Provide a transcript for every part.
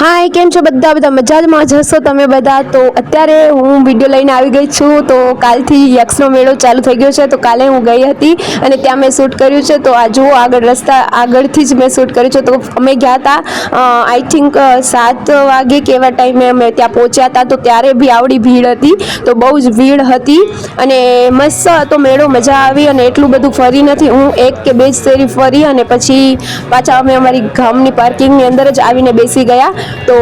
હાય, કેમ છો બધા? બધા મજામાં જ હશો તમે બધા? તો અત્યારે હું વીડિયો લઈને આવી ગઈ છું. તો કાલથી યક્ષનો મેળો ચાલુ થઈ ગયો છે. તો કાલે હું ગઈ હતી અને ત્યાં મેં શૂટ કર્યું છે. તો આ જુઓ, આગળ રસ્તા, આગળથી જ મેં શૂટ કર્યું છે. તો અમે ગયા હતા આઈ થિંક સાત વાગે કેવા ટાઈમે અમે ત્યાં પહોંચ્યા હતા. તો ત્યારે બી આવડી ભીડ હતી. તો બહુ જ ભીડ હતી અને મસ્ત હતો મેળો, મજા આવી અને એટલું બધું ફરી નથી. હું એક કે બે જ શેરી ફરી અને પછી પાછા અમે અમારી ગામની પાર્કિંગની અંદર જ આવીને બેસી ગયા. તો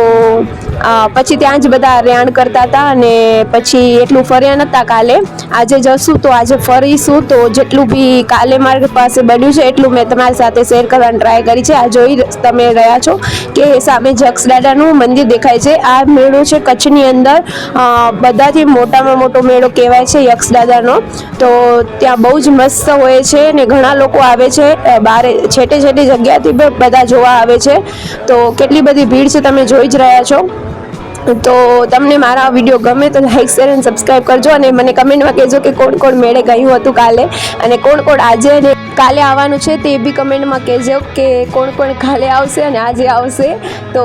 પછી ત્યાં જ બધા રેણ કરતા હતા અને પછી એટલું ફર્યા નહોતા કાલે. આજે જશું તો આજે ફરીશું તો જેટલું બી કાલે માર્ગ પાસે બન્યું છે એટલું મેં તમારી સાથે શેર કરવાની ટ્રાય કરી છે. આ જોઈ તમે રહ્યા છો કે સામે જક્ષ દાદાનું મંદિર દેખાય છે. આ મેળો છે કચ્છની અંદર. બધાથી મોટામાં મોટો મેળો કહેવાય છે યક્ષ દાદાનો. તો ત્યાં બહુ જ મસ્ત હોય છે ને ઘણા લોકો આવે છે. બારે છેટે છેટે જગ્યાથી બધા જોવા આવે છે. તો કેટલી બધી ભીડ છે તમે જોઈ જ રહ્યા છો. તો તમને મારા વીડિયો ગમે તો લાઈક શેર અને સબસ્ક્રાઈબ કરજો અને મને કમેન્ટમાં કહેજો કે કોણ કોણ મેળે ગયું હતું કાલે અને કોણ કોણ આજે અને કાલે આવવાનું છે તે બી કમેન્ટમાં કહેજો કે કોણ કોણ કાલે આવશે અને આજે આવશે. તો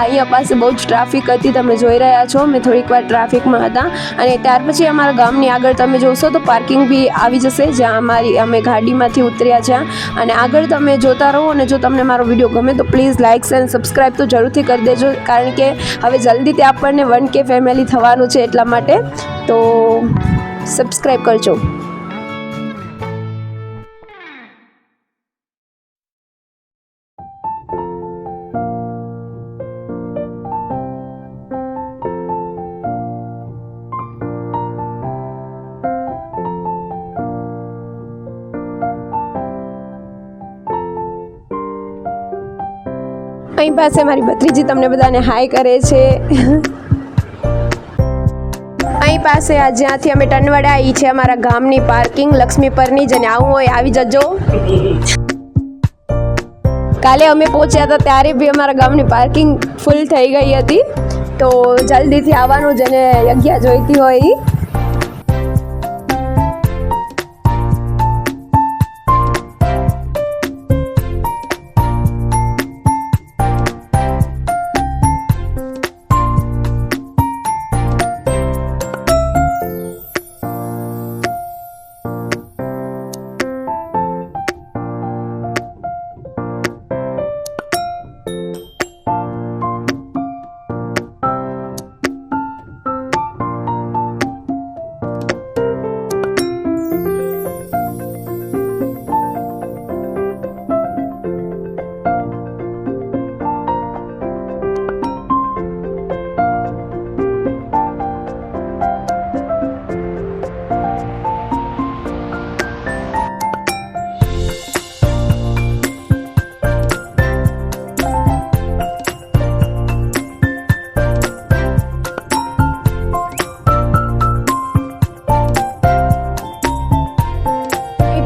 અહીંયા પાસે બહુ જ ટ્રાફિક હતી, તમે જોઈ રહ્યા છો. મેં થોડીક વાર ટ્રાફિકમાં હતા અને ત્યાર પછી અમારા ગામની આગળ તમે જોશો તો પાર્કિંગ બી આવી જશે, જ્યાં અમારી અમે ગાડીમાંથી ઉતર્યા છે. અને આગળ તમે જોતા રહો અને જો તમને મારો વીડિયો ગમે તો પ્લીઝ લાઇક્સ એન્ડ સબસ્ક્રાઈબ તો જરૂરથી કરી દેજો, કારણ કે હવે જલ્દીથી આપણને વન કે ફેમિલી થવાનું છે એટલા માટે તો સબસ્ક્રાઈબ કરજો. અહીં પાસે મારી ભત્રીજી તમને બધાને હાય કરે છે? અહીં પાસે આ જ્યાંથી અમે ટનવડા આવી છે, અમારા ગામની પાર્કિંગ લક્ષ્મીપરની પરની જેને આવું હોય આવી જજો. કાલે અમે પહોંચ્યા હતા ત્યારે બી અમારા ગામની પાર્કિંગ ફૂલ થઈ ગઈ હતી. તો જલ્દીથી આવવાનું જેને જગ્યા જોઈતી હોય.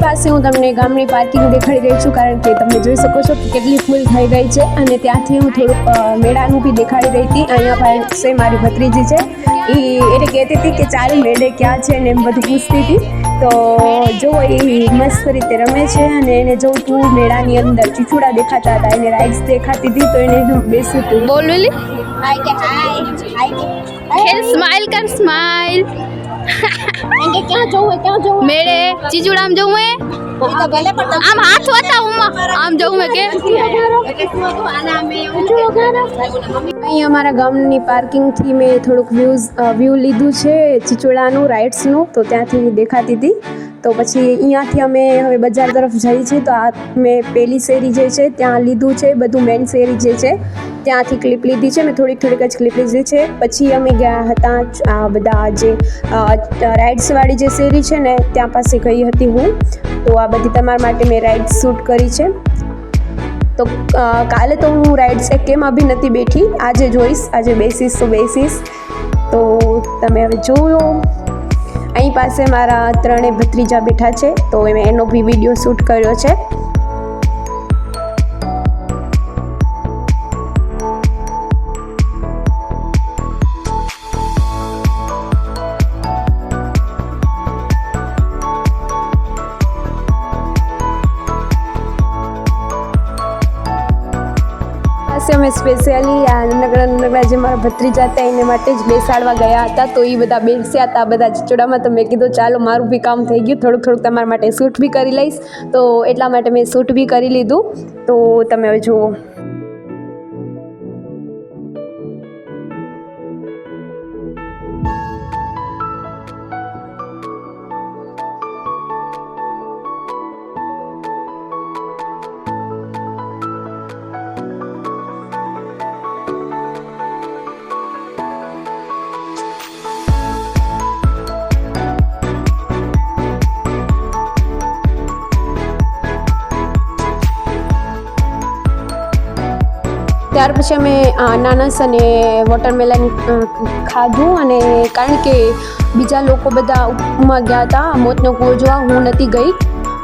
પાસે હું તમને ગામની પાર્કિંગ દેખાડી રહી છું કારણ કે તમે જોઈ શકો છો કે કેટલી ફૂલ થઈ ગઈ છે અને ત્યાંથી હું થોડુંક મેળાનું બી દેખાડી રહી હતી. અહીંયા પાસે મારી ભત્રીજી છે. એ એને કહેતી હતી કે ચાલ મેળે ક્યાં છે ને એમ બધું પૂછતી હતી. તો જો એ મસ્ત રીતે રમે છે અને એને જોઉં તું મેળાની અંદર ચીચુડા દેખાતા હતા એને રાઇડ્સ દેખાતી હતી તો એને બેસવું હતું બોલ લીલી હાય સ્માઈલ કર સ્માઈલ ક્યાં જવું ક્યાં જવું મેળે ચીચુડામ જવું હે આમ હાથ વાતા ઉમાં આમ જવું હે કે? અહીં અમારા ગામની પાર્કિંગથી મેં થોડુંક વ્યૂઝ વ્યૂ લીધું છે ચીચોડાનું રાઇડ્સનું તો ત્યાંથી દેખાતી હતી. તો પછી અહીંયાથી અમે હવે બજાર તરફ જઈએ છીએ. તો આ મેં પેલી શેરી જે છે ત્યાં લીધું છે, બધું મેન શેરી જે છે, ત્યાંથી ક્લિપ લીધી છે. મેં થોડીક થોડીક જ ક્લિપ લીધી છે. પછી અમે ગયા હતા આ બધા જે રાઇડ્સવાળી જે શેરી છે ને, ત્યાં પાસે ગઈ હતી હું. તો આ બધી તમારા માટે મેં રાઇડ્સ શૂટ કરી છે. તો કાલે તો હું રાઇડ્સ એક કેમ બી નથી બેઠી? આજે જોઈશ આજે બેસીશ તો બેસીશ. તો તમે હવે જોયો અહીં પાસે મારા ત્રણેય ભત્રીજા બેઠા છે તો એનો બી વીડિયો શૂટ કર્યો છે. પાસે અમે સ્પેશિયલી આ નાનકડા નાનકડા જે મારા ભત્રીજા હતા, એને માટે જ બેસાડવા ગયા હતા. તો એ બધા બેસ્યા હતા બધા ચીચોડામાં. તો મેં કીધું, ચાલો, મારું બી કામ થઈ ગયું. થોડુંક થોડુંક તમારા માટે શૂટ બી કરી લઈશ. તો એટલા માટે મેં શૂટ બી કરી લીધું. તો તમે હવે જુઓ. ત્યાર પછી અમે અનાનસ અને વોટરમેલન ખાધું અને કારણ કે બીજા લોકો બધા ઉપમાં ગયા હતા, મોતનો કૂવો જોવા હું નથી ગઈ.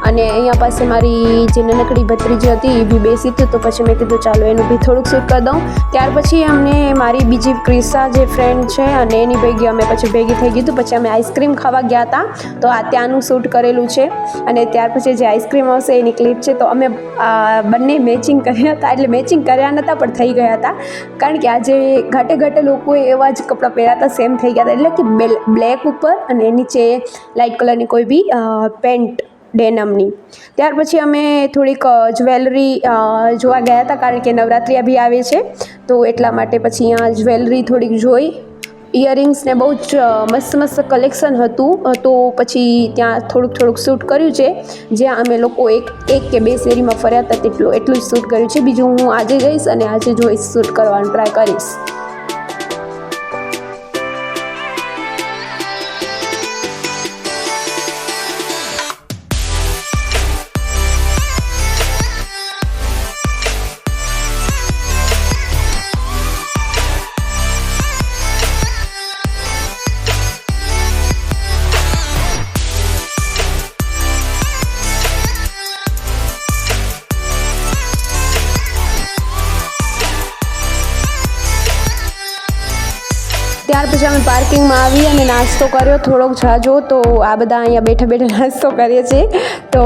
અને અહીંયા પાસે મારી જે નાનકડી ભત્રીજી હતી, એ બી બેસી હતી, તો પછી મેં કીધું, ચાલો એનું બી થોડુંક શૂટ કરી દઉં. ત્યાર પછી અમને મારી બીજી ક્રિસા જે ફ્રેન્ડ છે, અને એની ભેગી અમે પછી ભેગી થઈ ગયું પછી અમે આઈસ્ક્રીમ ખાવા ગયા હતા. તો આ ત્યાંનું શૂટ કરેલું છે. અને ત્યાર પછી જે આઈસ્ક્રીમ આવશે, એની ક્લિપ છે. તો અમે બંને મેચિંગ કર્યા હતા. એટલે મેચિંગ કર્યા નહોતા પણ થઈ ગયા હતા. કારણ કે આજે ઘાટે ઘાટે લોકોએ એવા જ કપડાં પહેર્યા હતા સેમ થઈ ગયા હતા. એટલે કે બ્લેક ઉપર અને નીચે લાઇટ કલરની કોઈ બી પેન્ટ ડેનમની. ત્યાર પછી અમે થોડીક જ્વેલરી જોવા ગયા હતા, કારણ કે નવરાત્રિ બી આવે છે. તો એટલા માટે પછી અહીંયા જ્વેલરી થોડીક જોઈ. ઇયરિંગ્સ ને બહુ જ મસ્ત મસ્ત કલેક્શન હતું. તો પછી ત્યાં થોડુંક થોડુંક શૂટ કર્યું છે. જ્યાં અમે લોકો એક એક કે બે શેરીમાં ફર્યા હતા, તેટલું, એટલું જ શૂટ કર્યું છે. બીજું હું આજે જઈશ અને આજે જોઈશ શૂટ કરવાનું ટ્રાય કરીશ. ત્યાર પછી અમે પાર્કિંગમાં આવી અને નાસ્તો કર્યો, થોડોક જાજો. તો આ બધા અહીંયા બેઠા બેઠા નાસ્તો કરીએ છીએ. તો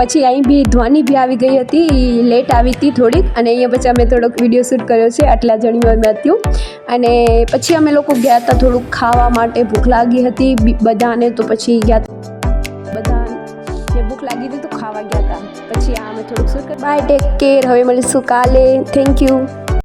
પછી અહીં બી ધ્વનિ બી આવી ગઈ હતી લેટ આવી હતી થોડીક. અને અહીંયા પછી અમે થોડોક વીડિયો શૂટ કર્યો છે, આટલા જણીઓ અમે હતું અને પછી અમે લોકો ગયા હતા થોડુંક ખાવા માટે, ભૂખ લાગી હતી બધાને. તો પછી ગયા બધા ભૂખ લાગી હતી તો ખાવા ગયા હતા પછી આ અમે થોડુંક શૂટ બાય ટેક કેર હવે મળીશું કાલે. Thank you